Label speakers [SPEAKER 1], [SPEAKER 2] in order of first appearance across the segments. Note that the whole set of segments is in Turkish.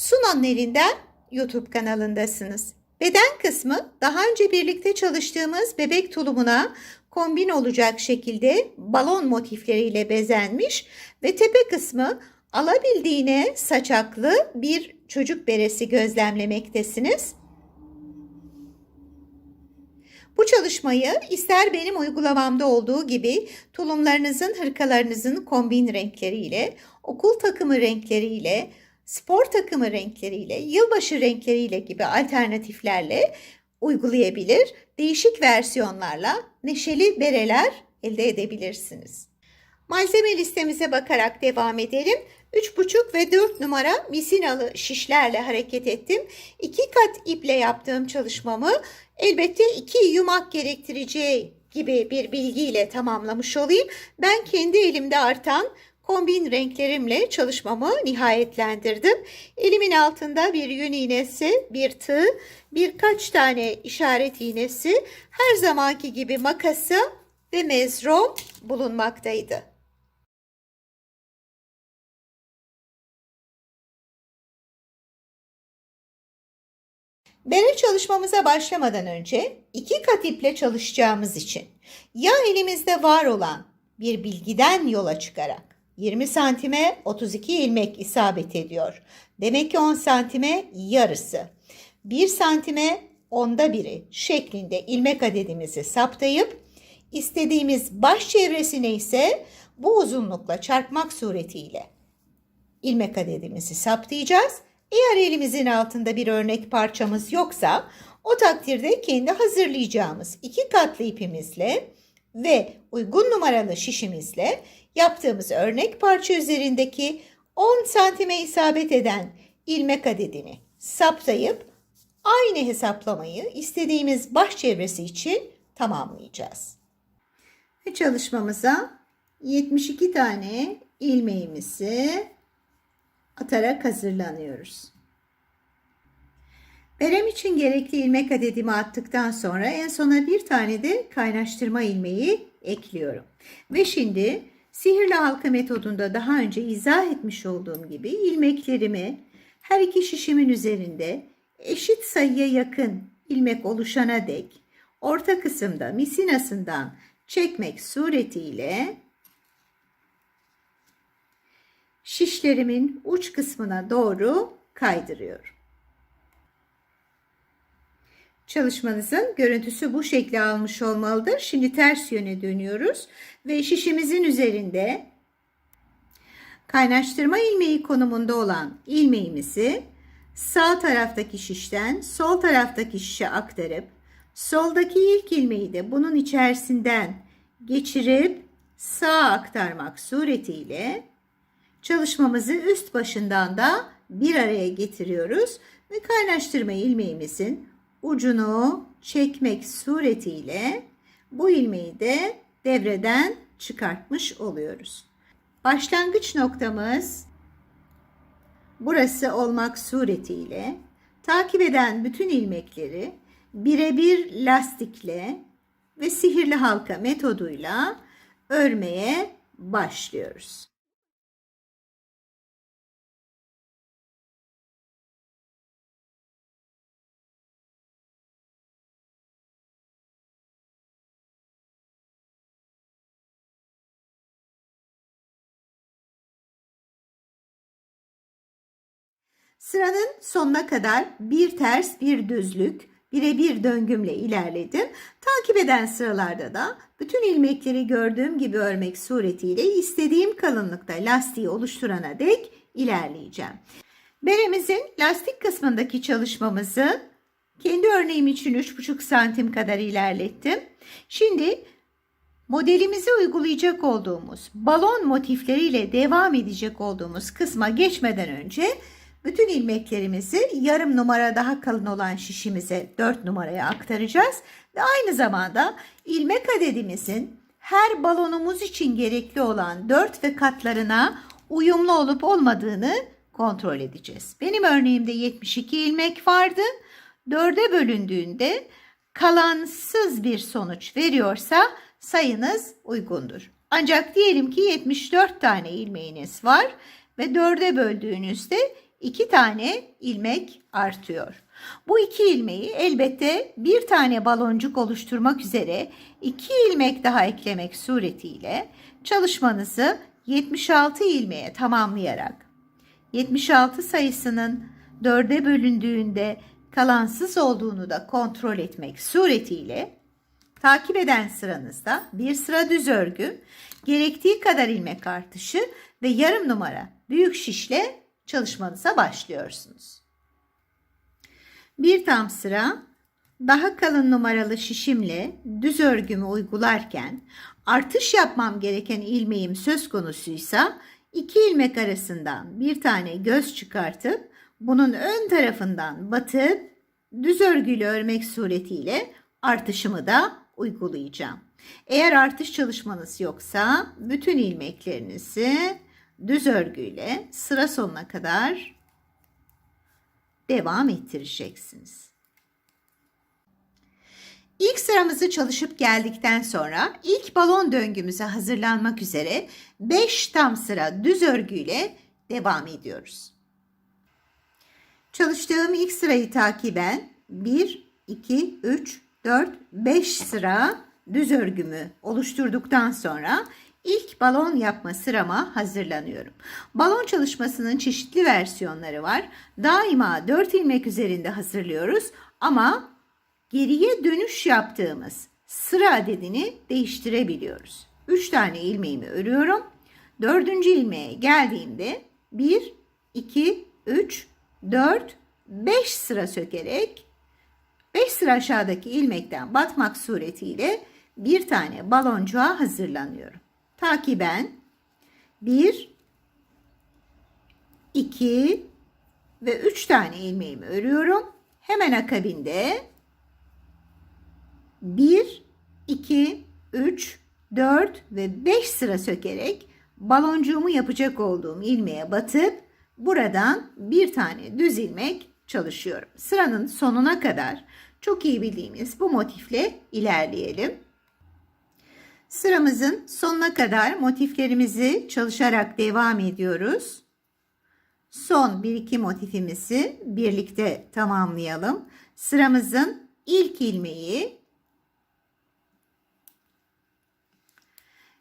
[SPEAKER 1] Sunan'ın elinden YouTube kanalındasınız. Beden kısmı daha önce birlikte çalıştığımız bebek tulumuna kombin olacak şekilde balon motifleriyle bezenmiş ve tepe kısmı alabildiğine saçaklı bir çocuk beresi gözlemlemektesiniz. Bu çalışmayı ister benim uygulamamda olduğu gibi tulumlarınızın, hırkalarınızın kombin renkleriyle, okul takımı renkleriyle, spor takımı renkleriyle, yılbaşı renkleriyle gibi alternatiflerle uygulayabilir, değişik versiyonlarla neşeli bereler elde edebilirsiniz. Malzeme listemize bakarak devam edelim. 3,5 ve 4 numara misinalı şişlerle hareket ettim. 2 kat iple yaptığım çalışmamı elbette 2 yumak gerektireceği gibi bir bilgiyle tamamlamış olayım. Ben kendi elimde artan kombin renklerimle çalışmamı nihayetlendirdim. Elimin altında bir yün iğnesi, bir tığ, birkaç tane işaret iğnesi, her zamanki gibi makası ve mezrom bulunmaktaydı. Bere çalışmamıza başlamadan önce iki kat iple çalışacağımız için ya elimizde var olan bir bilgiden yola çıkarak 20 santime 32 ilmek isabet ediyor. Demek ki 10 santime yarısı. 1 santime onda biri şeklinde ilmek adedimizi saptayıp istediğimiz baş çevresine ise bu uzunlukla çarpmak suretiyle ilmek adedimizi saptayacağız. Eğer elimizin altında bir örnek parçamız yoksa o takdirde kendi hazırlayacağımız iki katlı ipimizle ve uygun numaralı şişimizle yaptığımız örnek parça üzerindeki 10 santime isabet eden ilmek adedini saptayıp aynı hesaplamayı istediğimiz baş çevresi için tamamlayacağız. Ve çalışmamıza 72 tane ilmeğimizi atarak hazırlanıyoruz. Berem için gerekli ilmek adedimi attıktan sonra en sona bir tane de kaynaştırma ilmeği ekliyorum. Ve şimdi sihirli halka metodunda daha önce izah etmiş olduğum gibi ilmeklerimi her iki şişimin üzerinde eşit sayıya yakın ilmek oluşana dek orta kısımda misinasından çekmek suretiyle şişlerimin uç kısmına doğru kaydırıyorum. Çalışmanızın görüntüsü bu şekli almış olmalıdır. Şimdi ters yöne dönüyoruz ve şişimizin üzerinde kaynaştırma ilmeği konumunda olan ilmeğimizi sağ taraftaki şişten sol taraftaki şişe aktarıp soldaki ilk ilmeği de bunun içerisinden geçirip sağa aktarmak suretiyle çalışmamızı üst başından da bir araya getiriyoruz ve kaynaştırma ilmeğimizin ucunu çekmek suretiyle bu ilmeği de devreden çıkartmış oluyoruz. Başlangıç noktamız burası olmak suretiyle takip eden bütün ilmekleri birebir lastikle ve sihirli halka metoduyla örmeye başlıyoruz. Sıranın sonuna kadar bir ters bir düzlük birebir döngümle ilerledim. Takip eden sıralarda da bütün ilmekleri gördüğüm gibi örmek suretiyle istediğim kalınlıkta lastiği oluşturana dek ilerleyeceğim. Beremizin lastik kısmındaki çalışmamızı kendi örneğim için 3,5 santim kadar ilerlettim. Şimdi modelimizi uygulayacak olduğumuz balon motifleriyle devam edecek olduğumuz kısma geçmeden önce bütün ilmeklerimizi yarım numara daha kalın olan şişimize 4 numaraya aktaracağız. Ve aynı zamanda ilmek adedimizin her balonumuz için gerekli olan 4 ve katlarına uyumlu olup olmadığını kontrol edeceğiz. Benim örneğimde 72 ilmek vardı. 4'e bölündüğünde kalansız bir sonuç veriyorsa sayınız uygundur. Ancak diyelim ki 74 tane ilmeğiniz var ve 4'e böldüğünüzde iki tane ilmek artıyor. Bu iki ilmeği elbette bir tane baloncuk oluşturmak üzere iki ilmek daha eklemek suretiyle çalışmanızı 76 ilmeğe tamamlayarak 76 sayısının 4'e bölündüğünde kalansız olduğunu da kontrol etmek suretiyle takip eden sıranızda bir sıra düz örgü, gerektiği kadar ilmek artışı ve yarım numara büyük şişle çalışmanıza başlıyorsunuz. Bir tam sıra daha kalın numaralı şişimle düz örgümü uygularken artış yapmam gereken ilmeğim söz konusuysa iki ilmek arasından bir tane göz çıkartıp bunun ön tarafından batıp düz örgüyle örmek suretiyle artışımı da uygulayacağım. Eğer artış çalışmanız yoksa bütün ilmeklerinizi düz örgüyle sıra sonuna kadar devam ettireceksiniz. İlk sıramızı çalışıp geldikten sonra ilk balon döngümüze hazırlanmak üzere 5 tam sıra düz örgüyle devam ediyoruz. Çalıştığım ilk sırayı takiben 1, 2, 3, 4, 5 sıra düz örgümü oluşturduktan sonra ilk balon yapma sırama hazırlanıyorum. Balon çalışmasının çeşitli versiyonları var. Daima 4 ilmek üzerinde hazırlıyoruz ama geriye dönüş yaptığımız sıra adedini değiştirebiliyoruz. 3 tane ilmeğimi örüyorum. 4. ilmeğe geldiğimde 1, 2, 3, 4, 5 sıra sökerek 5 sıra aşağıdaki ilmekten batmak suretiyle bir tane baloncuğa hazırlanıyorum. Takiben 1, 2 ve 3 tane ilmeğimi örüyorum. Hemen akabinde 1, 2, 3, 4 ve 5 sıra sökerek baloncuğumu yapacak olduğum ilmeğe batıp buradan bir tane düz ilmek çalışıyorum. Sıranın sonuna kadar çok iyi bildiğimiz bu motifle ilerleyelim. Sıramızın sonuna kadar motiflerimizi çalışarak devam ediyoruz. Son 1-2 motifimizi birlikte tamamlayalım. Sıramızın ilk ilmeği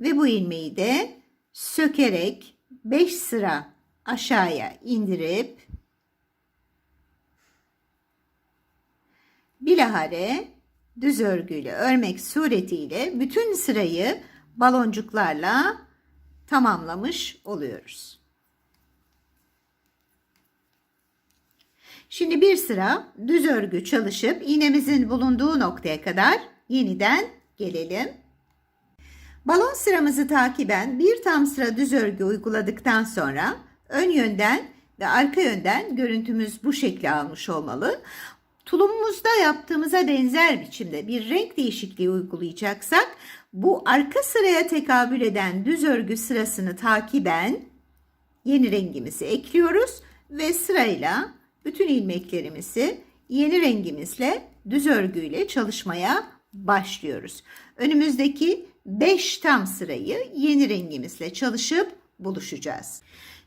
[SPEAKER 1] ve bu ilmeği de sökerek 5 sıra aşağıya indirip bilahare düz örgüyle örmek suretiyle bütün sırayı baloncuklarla tamamlamış oluyoruz. Şimdi bir sıra düz örgü çalışıp iğnemizin bulunduğu noktaya kadar yeniden gelelim. Balon sıramızı takiben bir tam sıra düz örgü uyguladıktan sonra ön yönden ve arka yönden görüntümüz bu şekli almış olmalı. Tulumumuzda yaptığımıza benzer biçimde bir renk değişikliği uygulayacaksak bu arka sıraya tekabül eden düz örgü sırasını takiben yeni rengimizi ekliyoruz ve sırayla bütün ilmeklerimizi yeni rengimizle düz örgüyle çalışmaya başlıyoruz. Önümüzdeki 5 tam sırayı yeni rengimizle çalışıp buluşacağız.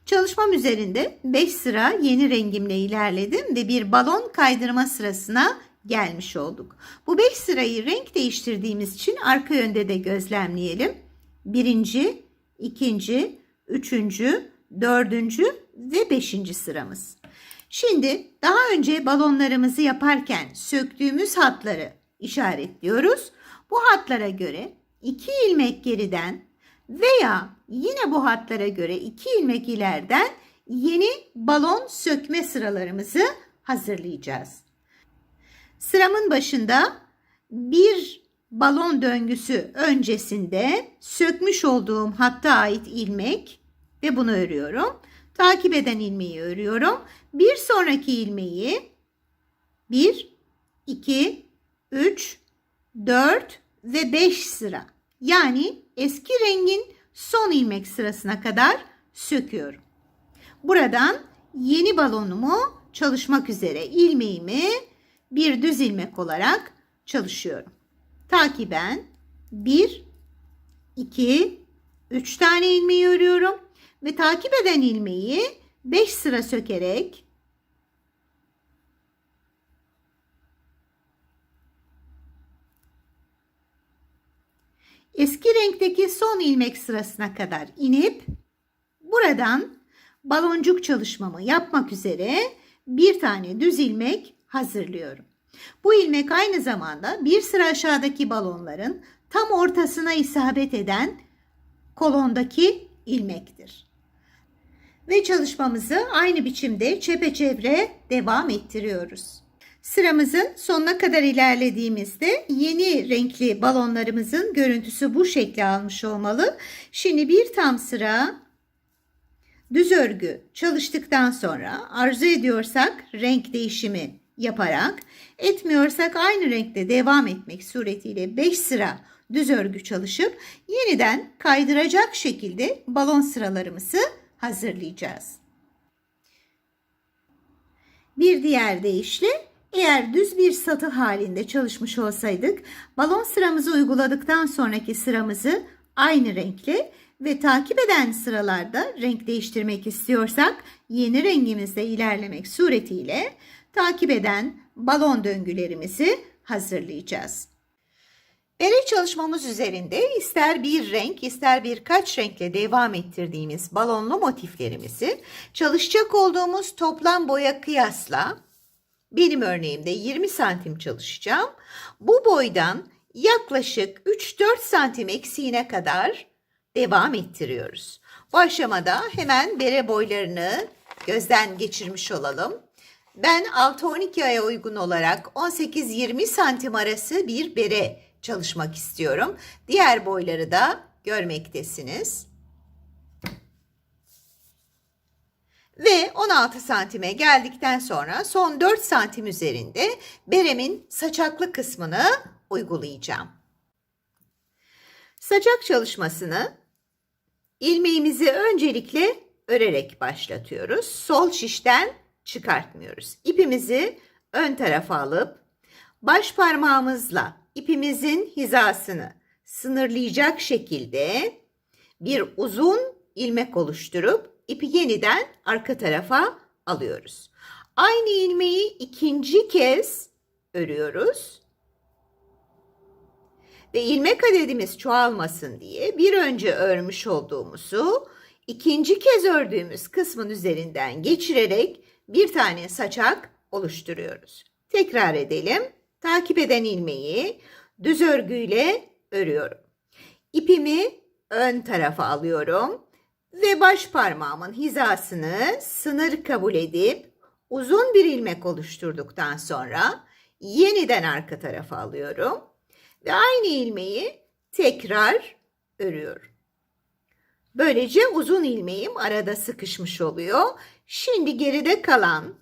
[SPEAKER 1] Çalışmam üzerinde 5 sıra yeni rengimle ilerledim ve bir balon kaydırma sırasına gelmiş olduk. Bu 5 sırayı renk değiştirdiğimiz için arka yönde de gözlemleyelim. Birinci, ikinci, üçüncü, dördüncü ve beşinci sıramız. Şimdi daha önce balonlarımızı yaparken söktüğümüz hatları işaretliyoruz. Bu hatlara göre 2 ilmek geriden veya yine bu hatlara göre 2 ilmek ileriden yeni balon sökme sıralarımızı hazırlayacağız. Sıramın başında bir balon döngüsü öncesinde sökmüş olduğum hatta ait ilmek ve bunu örüyorum. Takip eden ilmeği örüyorum. Bir sonraki ilmeği 1, 2, 3, 4 ve 5 sıra yani eski rengin son ilmek sırasına kadar söküyorum. Buradan yeni balonumu çalışmak üzere ilmeğimi bir düz ilmek olarak çalışıyorum. Takiben 1, 2, 3 tane ilmeği örüyorum ve takip eden ilmeği 5 sıra sökerek eski renkteki son ilmek sırasına kadar inip buradan baloncuk çalışmamı yapmak üzere bir tane düz ilmek hazırlıyorum. Bu ilmek aynı zamanda bir sıra aşağıdaki balonların tam ortasına isabet eden kolondaki ilmektir. Ve çalışmamızı aynı biçimde çepeçevre devam ettiriyoruz. Sıramızın sonuna kadar ilerlediğimizde yeni renkli balonlarımızın görüntüsü bu şekli almış olmalı. Şimdi bir tam sıra düz örgü çalıştıktan sonra arzu ediyorsak renk değişimi yaparak etmiyorsak aynı renkte devam etmek suretiyle 5 sıra düz örgü çalışıp yeniden kaydıracak şekilde balon sıralarımızı hazırlayacağız. Bir diğer deyişle eğer düz bir satı halinde çalışmış olsaydık balon sıramızı uyguladıktan sonraki sıramızı aynı renkle ve takip eden sıralarda renk değiştirmek istiyorsak yeni rengimizde ilerlemek suretiyle takip eden balon döngülerimizi hazırlayacağız. Bere çalışmamız üzerinde ister bir renk ister birkaç renkle devam ettirdiğimiz balonlu motiflerimizi çalışacak olduğumuz toplam boya kıyasla benim örneğimde 20 santim çalışacağım. Bu boydan yaklaşık 3-4 santim eksiğine kadar devam ettiriyoruz. Bu aşamada hemen bere boylarını gözden geçirmiş olalım. Ben 6-12 aya uygun olarak 18-20 santim arası bir bere çalışmak istiyorum. Diğer boyları da görmektesiniz. Ve 16 santime geldikten sonra son 4 santim üzerinde beremin saçaklı kısmını uygulayacağım. Saçak çalışmasını ilmeğimizi öncelikle örerek başlatıyoruz. Sol şişten çıkartmıyoruz. İpimizi ön tarafa alıp baş parmağımızla ipimizin hizasını sınırlayacak şekilde bir uzun ilmek oluşturup ipi yeniden arka tarafa alıyoruz. Aynı ilmeği ikinci kez örüyoruz. Ve ilmek adedimiz çoğalmasın diye bir önce örmüş olduğumuzu ikinci kez ördüğümüz kısmın üzerinden geçirerek bir tane saçak oluşturuyoruz. Tekrar edelim. Takip eden ilmeği düz örgüyle örüyorum. İpimi ön tarafa alıyorum ve baş parmağımın hizasını sınır kabul edip uzun bir ilmek oluşturduktan sonra yeniden arka tarafa alıyorum ve aynı ilmeği tekrar örüyorum. Böylece uzun ilmeğim arada sıkışmış oluyor. Şimdi geride kalan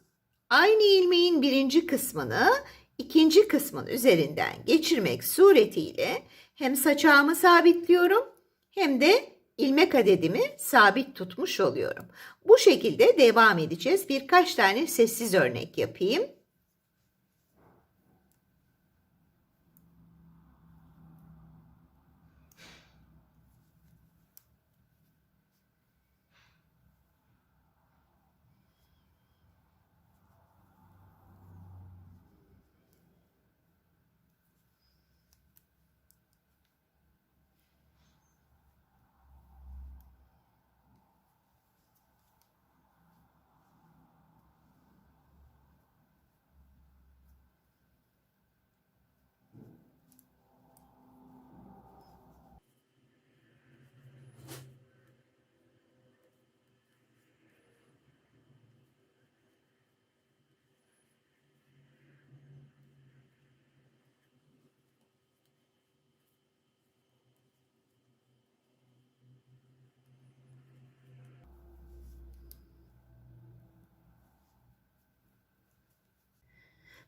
[SPEAKER 1] aynı ilmeğin birinci kısmını ikinci kısmın üzerinden geçirmek suretiyle hem saçağımı sabitliyorum hem de ilmek adedimi sabit tutmuş oluyorum. Bu şekilde devam edeceğiz. Birkaç tane sessiz örnek yapayım.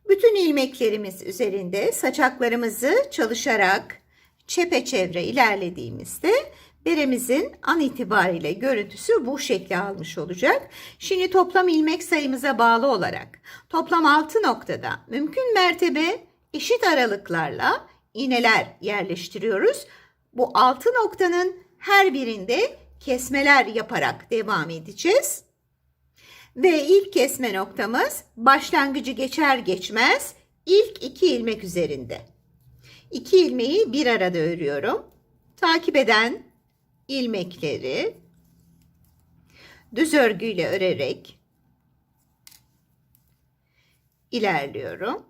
[SPEAKER 1] Bütün ilmeklerimiz üzerinde saçaklarımızı çalışarak çepeçevre ilerlediğimizde beremizin an itibariyle görüntüsü bu şekli almış olacak. Şimdi toplam ilmek sayımıza bağlı olarak toplam 6 noktada mümkün mertebe eşit aralıklarla iğneler yerleştiriyoruz. Bu 6 noktanın her birinde kesmeler yaparak devam edeceğiz. Ve ilk kesme noktamız başlangıcı geçer geçmez ilk iki ilmek üzerinde. İki ilmeği bir arada örüyorum. Takip eden ilmekleri düz örgüyle örerek ilerliyorum.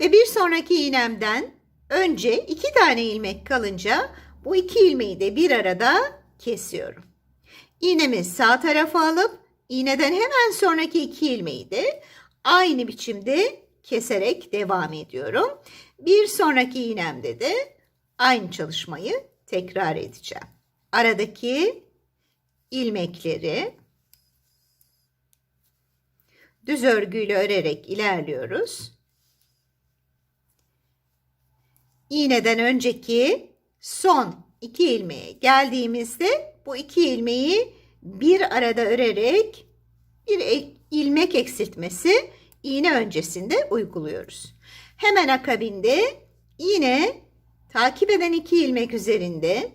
[SPEAKER 1] Ve bir sonraki iğnemden önce iki tane ilmek kalınca bu iki ilmeği de bir arada kesiyorum. İğnemi sağ tarafa alıp iğneden hemen sonraki iki ilmeği de aynı biçimde keserek devam ediyorum. Bir sonraki iğnemde de aynı çalışmayı tekrar edeceğim. Aradaki ilmekleri düz örgüyle örerek ilerliyoruz. İğneden önceki son iki ilmeğe geldiğimizde bu iki ilmeği bir arada örerek bir ilmek eksiltmesi iğne öncesinde uyguluyoruz. Hemen akabinde yine takip eden iki ilmek üzerinde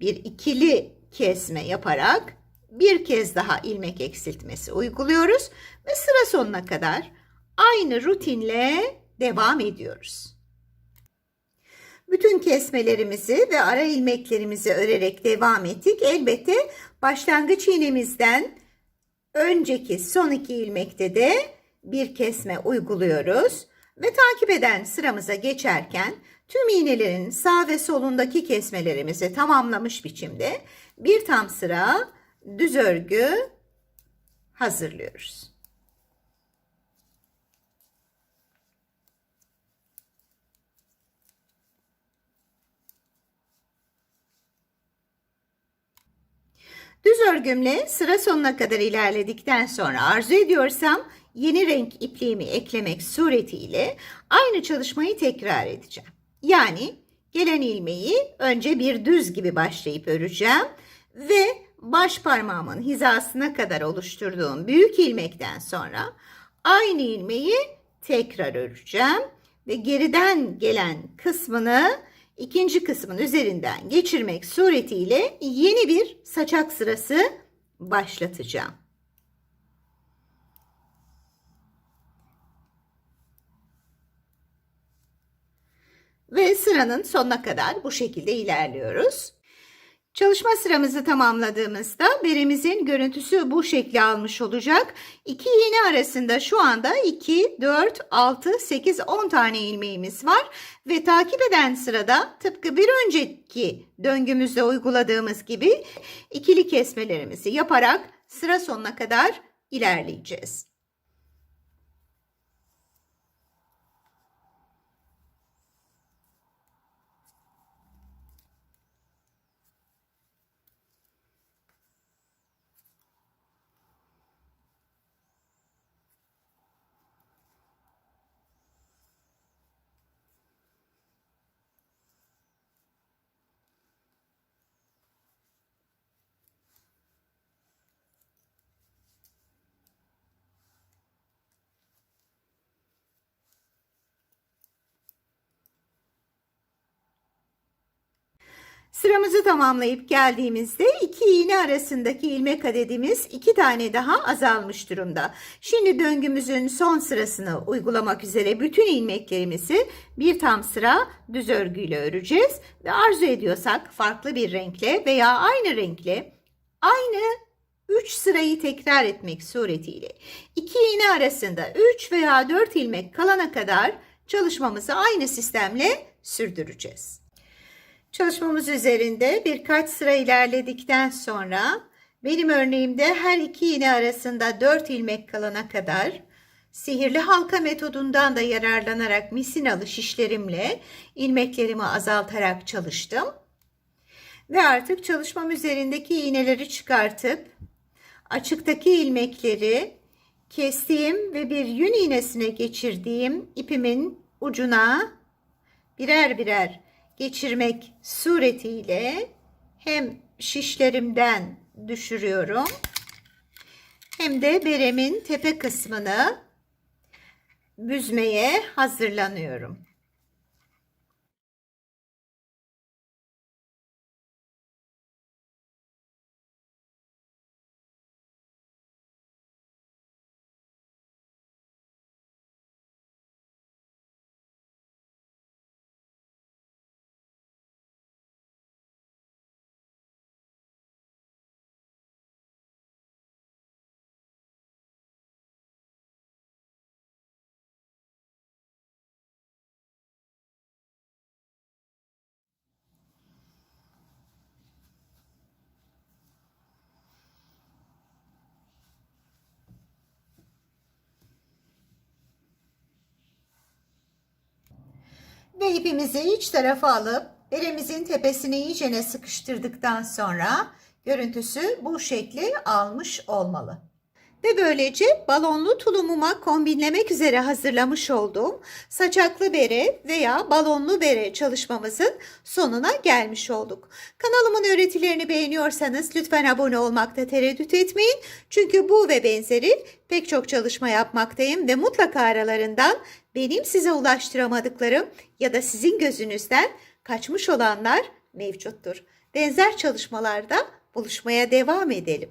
[SPEAKER 1] bir ikili kesme yaparak bir kez daha ilmek eksiltmesi uyguluyoruz ve sıra sonuna kadar aynı rutinle devam ediyoruz. Bütün kesmelerimizi ve ara ilmeklerimizi örerek devam ettik. Elbette başlangıç iğnemizden önceki son iki ilmekte de bir kesme uyguluyoruz. Ve takip eden sıramıza geçerken tüm iğnelerin sağ ve solundaki kesmelerimizi tamamlamış biçimde bir tam sıra düz örgü hazırlıyoruz. Düz örgümle sıra sonuna kadar ilerledikten sonra arzu ediyorsam yeni renk ipliğimi eklemek suretiyle aynı çalışmayı tekrar edeceğim. Yani gelen ilmeği önce bir düz gibi başlayıp öreceğim ve baş parmağımın hizasına kadar oluşturduğum büyük ilmekten sonra aynı ilmeği tekrar öreceğim ve geriden gelen kısmını ikinci kısmın üzerinden geçirmek suretiyle yeni bir saçak sırası başlatacağım. Ve sıranın sonuna kadar bu şekilde ilerliyoruz. Çalışma sıramızı tamamladığımızda berimizin görüntüsü bu şekli almış olacak. İki iğne arasında şu anda 2, 4, 6, 8, 10 tane ilmeğimiz var. Ve takip eden sırada tıpkı bir önceki döngümüzde uyguladığımız gibi ikili kesmelerimizi yaparak sıra sonuna kadar ilerleyeceğiz. Sıramızı tamamlayıp geldiğimizde iki iğne arasındaki ilmek adedimiz iki tane daha azalmış durumda. Şimdi döngümüzün son sırasını uygulamak üzere bütün ilmeklerimizi bir tam sıra düz örgüyle öreceğiz. Ve arzu ediyorsak farklı bir renkle veya aynı renkle aynı 3 sırayı tekrar etmek suretiyle iki iğne arasında 3 veya 4 ilmek kalana kadar çalışmamızı aynı sistemle sürdüreceğiz. Çalışmamız üzerinde birkaç sıra ilerledikten sonra benim örneğimde her iki iğne arasında 4 ilmek kalana kadar sihirli halka metodundan da yararlanarak misinalı şişlerimle ilmeklerimi azaltarak çalıştım. Ve artık çalışmam üzerindeki iğneleri çıkartıp açıktaki ilmekleri kestiğim ve bir yün iğnesine geçirdiğim ipimin ucuna birer birer geçirmek suretiyle hem şişlerimden düşürüyorum hem de beremin tepe kısmını büzmeye hazırlanıyorum. Ve ipimizi iç tarafa alıp beremizin tepesine iyicene sıkıştırdıktan sonra görüntüsü bu şekli almış olmalı. Ve böylece balonlu tulumuma kombinlemek üzere hazırlamış olduğum saçaklı bere veya balonlu bere çalışmamızın sonuna gelmiş olduk. Kanalımın öğretilerini beğeniyorsanız lütfen abone olmakta tereddüt etmeyin. Çünkü bu ve benzeri pek çok çalışma yapmaktayım ve mutlaka aralarından benim size ulaştıramadıklarım ya da sizin gözünüzden kaçmış olanlar mevcuttur. Benzer çalışmalarda buluşmaya devam edelim.